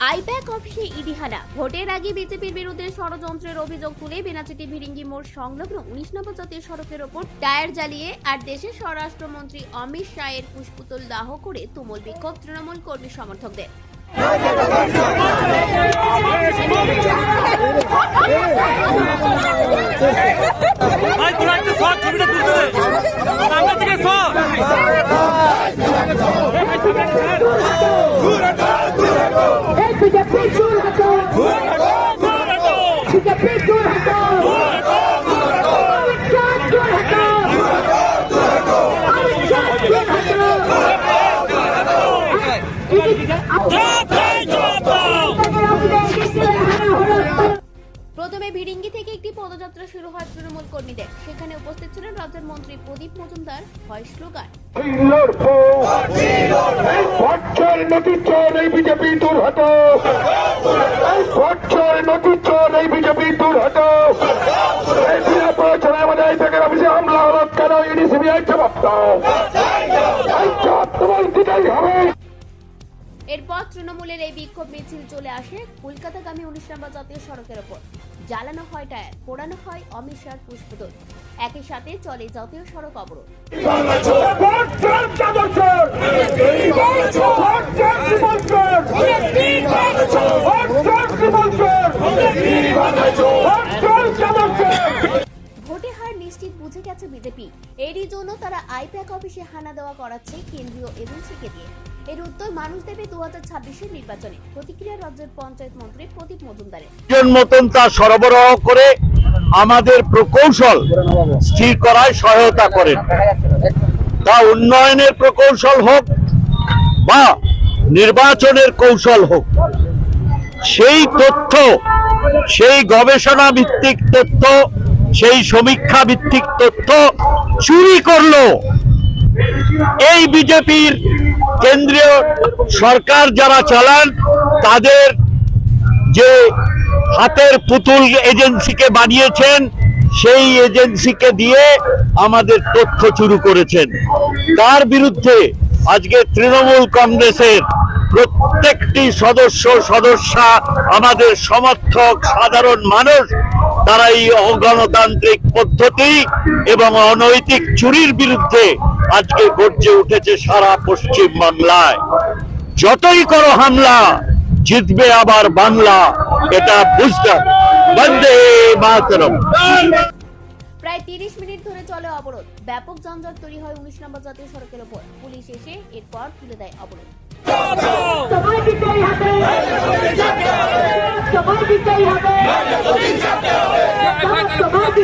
I-PAC অফিসে ইডিহানা ভোটের আগে বিজেপির বিরুদ্ধে ষড়যন্ত্রের অভিযোগ তুলে বেনাচিটি ভিরিঙ্গি মোড় সংলগ্ন উনিশ নম্বর জাতীয় সড়কের ওপর টায়ার জ্বালিয়ে আর দেশের স্বরাষ্ট্রমন্ত্রী অমিত শাহের পুষ্পতুল দাহ করে তুমুল বিক্ষোভ তৃণমূল কর্মী সমর্থকদের প্রথমে ভিড়িঙ্গি থেকে একটি পদযাত্রা শুরু হয় তৃণমূল কর্মীদের। সেখানে উপস্থিত ছিলেন রাজ্যের মন্ত্রী প্রদীপ মজুমদার। হয় স্লোগান বিজেপি দূর হটাও দূর হটো এই বিনা প্রয়োজনে থেকে অফিসে হামলা হলো কেন? ইডি সিবিআই জবাব দাও। তোমার দিতেই হবে। এরপর তৃণমূলের এই বিক্ষোভ মিছিল চলে আসে কলকাতাগামী উনিশ নম্বর জাতীয় সড়কের ওপর। জ্বালানো হয় টায়ার পোড়ানো হয় অমিত শাহ পুষ্পদল। একই সাথে চলে জাতীয় সড়ক অবরোধ। বুঝে গেছে বিজেপি। এরই জন্য তারা আইপ্যাক অফিসে হানা দেওয়া করাচ্ছে কেন্দ্রীয় এজেন্সিকে দিয়ে। এর উত্তর, মানুষ দেবে দু হাজার নির্বাচনে। প্রতিক্রিয়া রাজ্যের পঞ্চায়েত মন্ত্রী প্রদীপ মজুমদারের। মতন তা সরবরাহ করে আমাদের প্রকৌশল স্থির করায় সহায়তা করেন। তা উন্নয়নের প্রকৌশল হোক বা নির্বাচনের কৌশল হোক, সেই তথ্য, সেই গবেষণা ভিত্তিক তথ্য সেই সমীক্ষা ভিত্তিক তথ্য চুরি করল। এই বিজেপির কেন্দ্রীয় সরকার যারা চালান, তাদের যে হাতের পুতুল এজেন্সিকে বানিয়েছেন, সেই এজেন্সিকে দিয়ে আমাদের তথ্য চুরি করেছেন। তার বিরুদ্ধে আজকে তৃণমূল কংগ্রেসের প্রত্যেকটি সদস্য সদস্যা আমাদের সমর্থক, সাধারণ মানুষ তারা এই অগণতান্ত্রিক পদ্ধতি এবং অনৈতিক চুরির বিরুদ্ধে আজকে গর্জে উঠেছে সারা পশ্চিম বাংলায়। যতই করো হামলা জিতবে আবার বাংলা এটা বুঝতে হবে। বন্দে মাতরম। প্রায় তিরিশ মিনিট ধরে চলে অবরোধ। ব্যাপক যানজট তৈরি হয় উনিশ নম্বর জাতীয় সড়কের ওপর। পুলিশ এসে এরপর তুলে দেয় অবরোধ। সবাই দিতেই হবে।